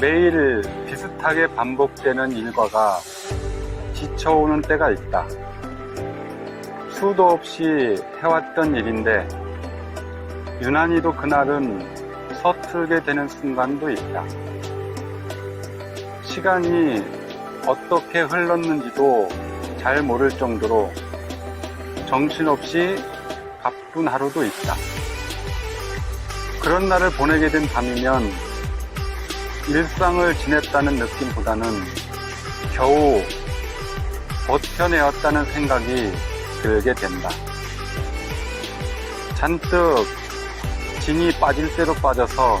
매일 비슷하게 반복되는 일과가 지쳐오는 때가 있다. 수도 없이 해왔던 일인데 유난히도 그날은 서툴게 되는 순간도 있다. 시간이 어떻게 흘렀는지도 잘 모를 정도로 정신없이 바쁜 하루도 있다. 그런 날을 보내게 된 밤이면 일상을 지냈다는 느낌보다는 겨우 버텨내었다는 생각이 들게 된다. 잔뜩 진이 빠질 대로 빠져서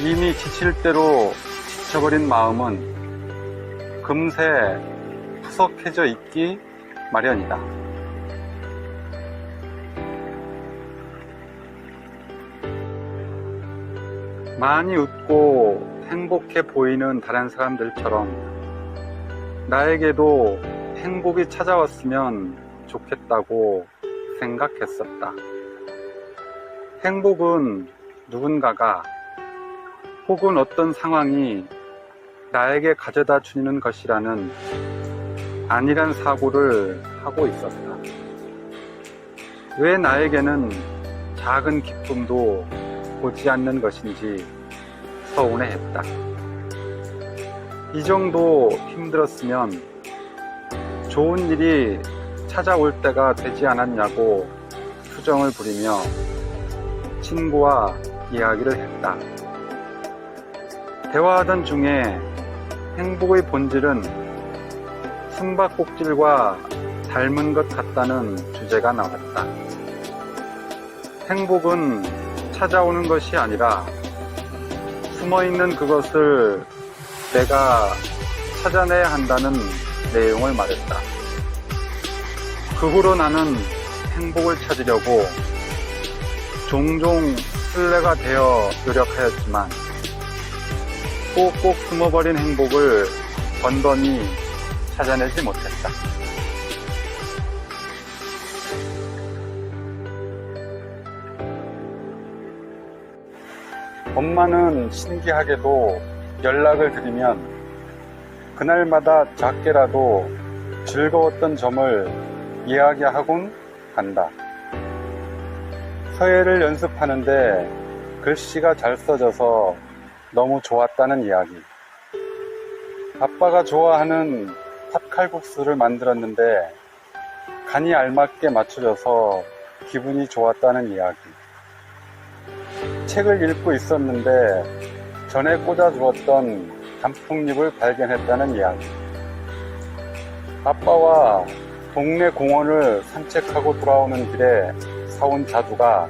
이미 지칠 대로 지쳐버린 마음은 금세 푸석해져 있기 마련이다. 많이 웃고 행복해 보이는 다른 사람들처럼 나에게도 행복이 찾아왔으면 좋겠다고 생각했었다. 행복은 누군가가 혹은 어떤 상황이 나에게 가져다 주는 것이라는 아니란 사고를 하고 있었다. 왜 나에게는 작은 기쁨도 보지 않는 것인지 서운해했다. 이 정도 힘들었으면 좋은 일이 찾아올 때가 되지 않았냐고 수정을 부리며 친구와 이야기를 했다. 대화하던 중에 행복의 본질은 숨바꼭질과 닮은 것 같다는 주제가 나왔다. 행복은 찾아오는 것이 아니라 숨어 있는 그것을 내가 찾아내야 한다는 내용을 말했다. 그 후로 나는 행복을 찾으려고 종종 술래가 되어 노력하였지만 꼭꼭 숨어버린 행복을 번번이 찾아내지 못했다. 엄마는 신기하게도 연락을 드리면 그날마다 작게라도 즐거웠던 점을 이야기하곤 한다. 서예를 연습하는데 글씨가 잘 써져서 너무 좋았다는 이야기. 아빠가 좋아하는 팥칼국수를 만들었는데 간이 알맞게 맞춰져서 기분이 좋았다는 이야기. 책을 읽고 있었는데 전에 꽂아두었던 단풍잎을 발견했다는 이야기. 아빠와 동네 공원을 산책하고 돌아오는 길에 사온 자두가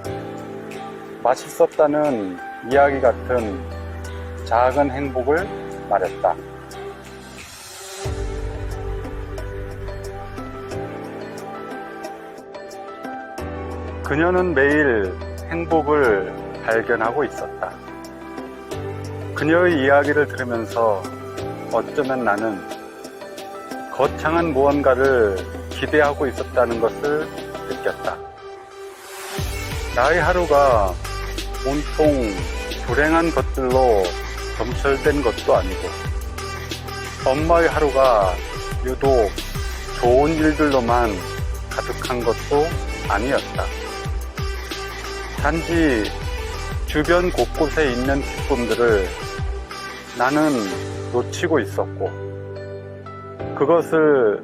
맛있었다는 이야기 같은 작은 행복을 말했다. 그녀는 매일 행복을 발견하고 있었다. 그녀의 이야기를 들으면서 어쩌면 나는 거창한 무언가를 기대하고 있었다는 것을 느꼈다. 나의 하루가 온통 불행한 것들로 점철된 것도 아니고, 엄마의 하루가 유독 좋은 일들로만 가득한 것도 아니었다. 단지 주변 곳곳에 있는 기쁨들을 나는 놓치고 있었고, 그것을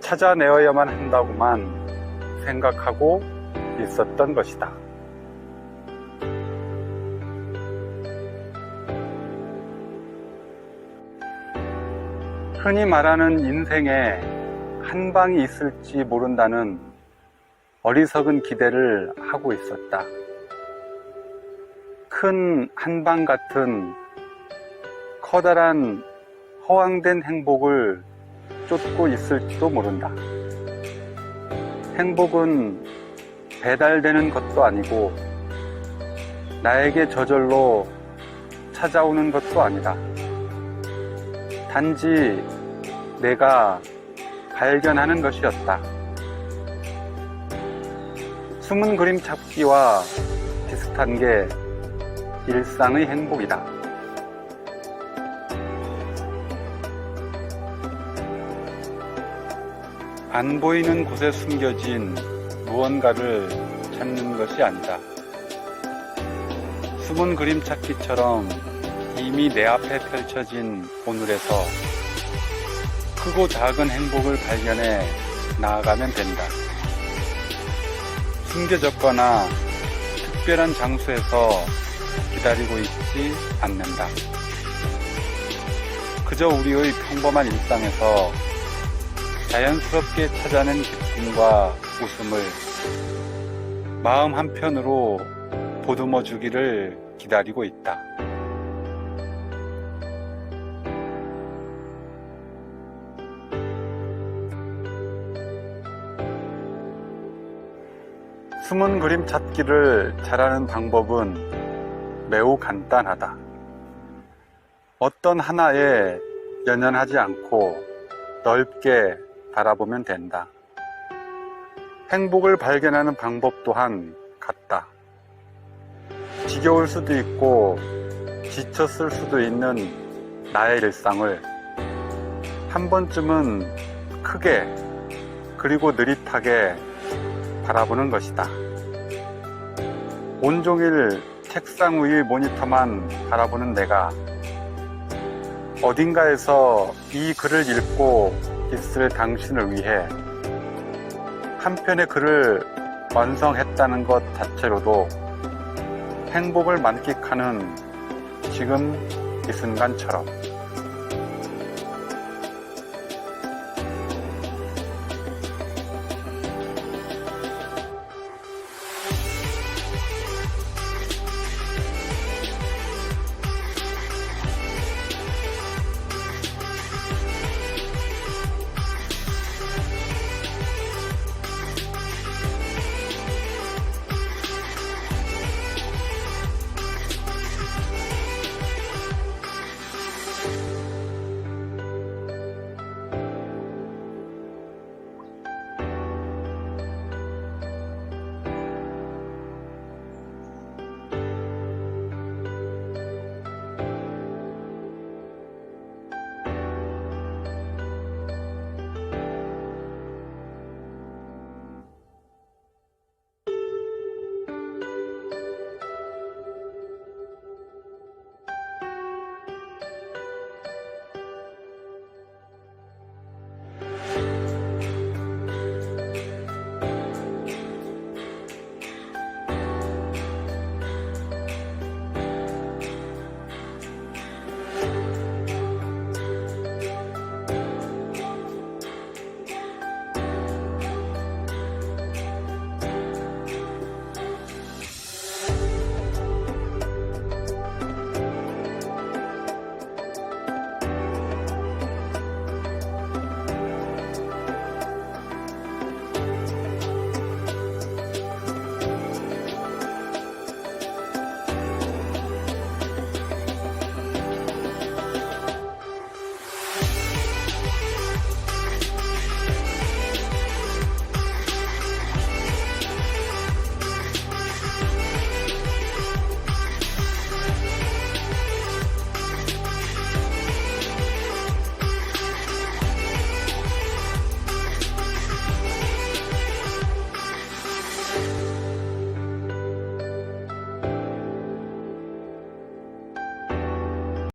찾아내어야만 한다고만 생각하고 있었던 것이다. 흔히 말하는 인생에 한 방이 있을지 모른다는 어리석은 기대를 하고 있었다. 큰 한방 같은 커다란 허황된 행복을 쫓고 있을지도 모른다. 행복은 배달되는 것도 아니고 나에게 저절로 찾아오는 것도 아니다. 단지 내가 발견하는 것이었다. 숨은 그림 찾기와 비슷한 게 일상의 행복이다. 안 보이는 곳에 숨겨진 무언가를 찾는 것이 아니다. 숨은 그림 찾기처럼 이미 내 앞에 펼쳐진 오늘에서 크고 작은 행복을 발견해 나아가면 된다. 숨겨졌거나 특별한 장소에서 기다리고 있지 않는다. 그저 우리의 평범한 일상에서 자연스럽게 찾아낸 기쁨과 웃음을 마음 한편으로 보듬어 주기를 기다리고 있다. 숨은 그림 찾기를 잘하는 방법은 매우 간단하다. 어떤 하나에 연연하지 않고 넓게 바라보면 된다. 행복을 발견하는 방법 또한 같다. 지겨울 수도 있고 지쳤을 수도 있는 나의 일상을 한 번쯤은 크게 그리고 느릿하게 바라보는 것이다. 온종일 책상 위의 모니터만 바라보는 내가 어딘가에서 이 글을 읽고 있을 당신을 위해 한 편의 글을 완성했다는 것 자체로도 행복을 만끽하는 지금 이 순간처럼